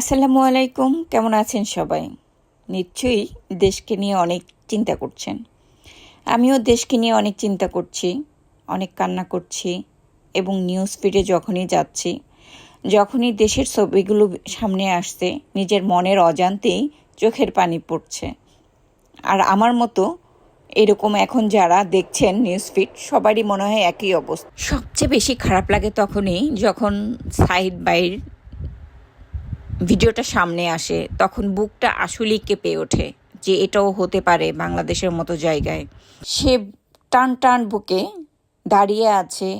আসসালামু আলাইকুম। কেমন আছেন সবাই? নিশ্চয়ই দেশকে নিয়ে অনেক চিন্তা করছেন। আমিও দেশকে নিয়ে অনেক চিন্তা করছি, অনেক কান্না করছি এবং নিউজ ফিডে যখনই যাচ্ছি, যখনই দেশের ছবিগুলো সামনে আসছে, নিজের মনের অজান্তেই চোখের পানি পড়ছে। আর আমার মতো এরকম এখন যারা দেখছেন নিউজ ফিড সবারই মনে হয় একই অবস্থা। সবচেয়ে বেশি খারাপ লাগে তখনই যখন সাইড বাইর ভিডিওটা সামনে আসে, তখন বুকটা আসলেই কেঁপে ওঠে যে এটাও হতে পারে বাংলাদেশের মতো জায়গায়। সে টান টান বুকে দাঁড়িয়ে আছে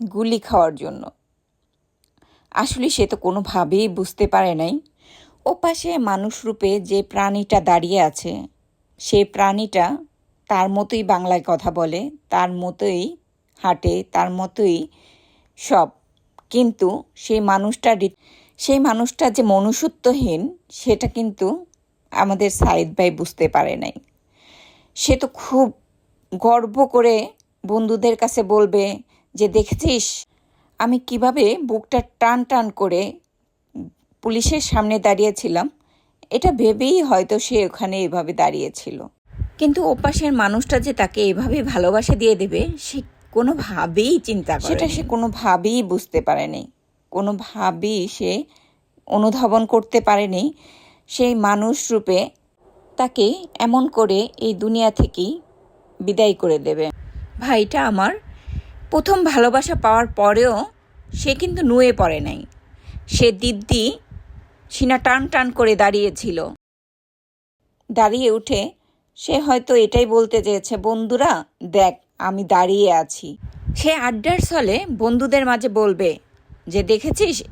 গুলি খাওয়ার জন্য। আসলে সে তো কোনোভাবেই বুঝতে পারে নাই। মানুষ রূপে যে প্রাণীটা দাঁড়িয়ে আছে, সেই প্রাণীটা তার মতোই বাংলায় কথা বলে, তার মতোই হাঁটে, তার মতোই সব। কিন্তু সেই মানুষটা সেই মানুষটা যে মনুষ্যত্বহীন, সেটা কিন্তু আমাদের সাইদ ভাই বুঝতে পারে নাই। সে তো খুব গর্ব করে বন্ধুদের কাছে বলবে যে, দেখেছিস, আমি কীভাবে বুকটা টান টান করে পুলিশের সামনে দাঁড়িয়েছিলাম? এটা ভেবেই হয়তো সে ওখানে এভাবে দাঁড়িয়েছিল। কিন্তু ওপাশের মানুষটা যে তাকে এভাবে ভালোবাসা দিয়ে দেবে, সে কোনোভাবেই চিন্তা সেটা সে কোনোভাবেই বুঝতে পারেনি। কোনোভাবেই সে অনুধাবন করতে পারেনি। সেই মানুষ রূপে তাকে এমন করে এই দুনিয়া থেকেই বিদায় করে দেবে। ভাইটা আমার প্রথম ভালোবাসা পাওয়ার পরেও সে কিন্তু নুয়ে পড়ে নাই। সে দিব্যি সিনা টান টান করে দাঁড়িয়েছিল। দাঁড়িয়ে উঠে সে হয়তো এটাই বলতে চেয়েছে, বন্ধুরা, দেখ, আমি দাঁড়িয়ে আছি। সে আড্ডার ছলে বন্ধুদের মাঝে বলবে যে দেখেছিস,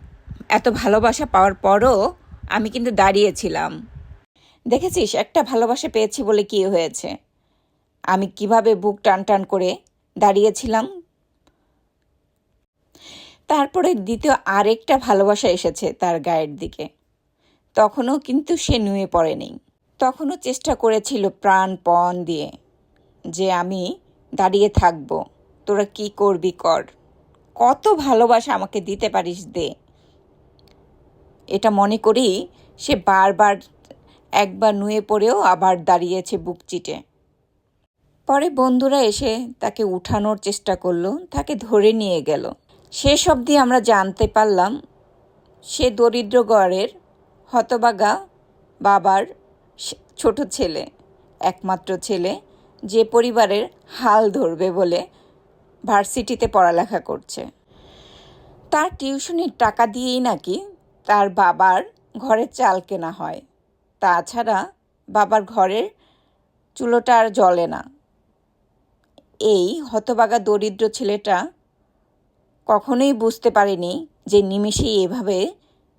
এত ভালোবাসা পাওয়ার পরও আমি কিন্তু দাঁড়িয়েছিলাম। দেখেছিস, একটা ভালোবাসা পেয়েছি বলে কি হয়েছে? আমি কীভাবে বুক টান টান করে দাঁড়িয়েছিলাম? তারপরে দ্বিতীয় আরেকটা ভালোবাসা এসেছে তার গায়ের দিকে। তখনও কিন্তু সে নুয়ে পড়েনি। তখনও চেষ্টা করেছিল প্রাণপণ দিয়ে যে আমি দাঁড়িয়ে থাকব। তোরা কি করবি কর। কত ভালোবাসা আমাকে দিতে পারিস দে। এটা মনে করি সে বারবার একবার নুয়ে পড়েও আবার দাঁড়িয়েছে বুক চিটে। পরে বন্ধুরা এসে তাকে উঠানোর চেষ্টা করল, তাকে ধরে নিয়ে গেল। শেষ অবধি আমরা জানতে পারলাম, সে দরিদ্র গড়ের হতবাগা বাবার ছোট ছেলে, একমাত্র ছেলে, যে পরিবারের হাল ধরবে বলে ভার্সিটিতে পড়ালেখা করছে। তার টিউশনির টাকা দিয়েই নাকি তার বাবার ঘরের চাল কেনা হয়। তাছাড়া বাবার ঘরের চুলোটা আর জ্বলে না। এই হতবাগা দরিদ্র ছেলেটা কখনোই বুঝতে পারেনি যে নিমেষেই এভাবে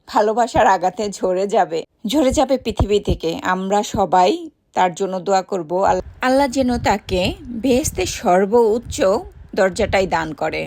ভালোবাসার আঘাতে ঝরে যাবে। ঝরে যাবে পৃথিবী থেকে। আমরা সবাই তার জন্য দোয়া করব। আল- আল্লাহ যেন তাকে বেহেস্তের সর্বোচ্চ দরজাটাই দান করে।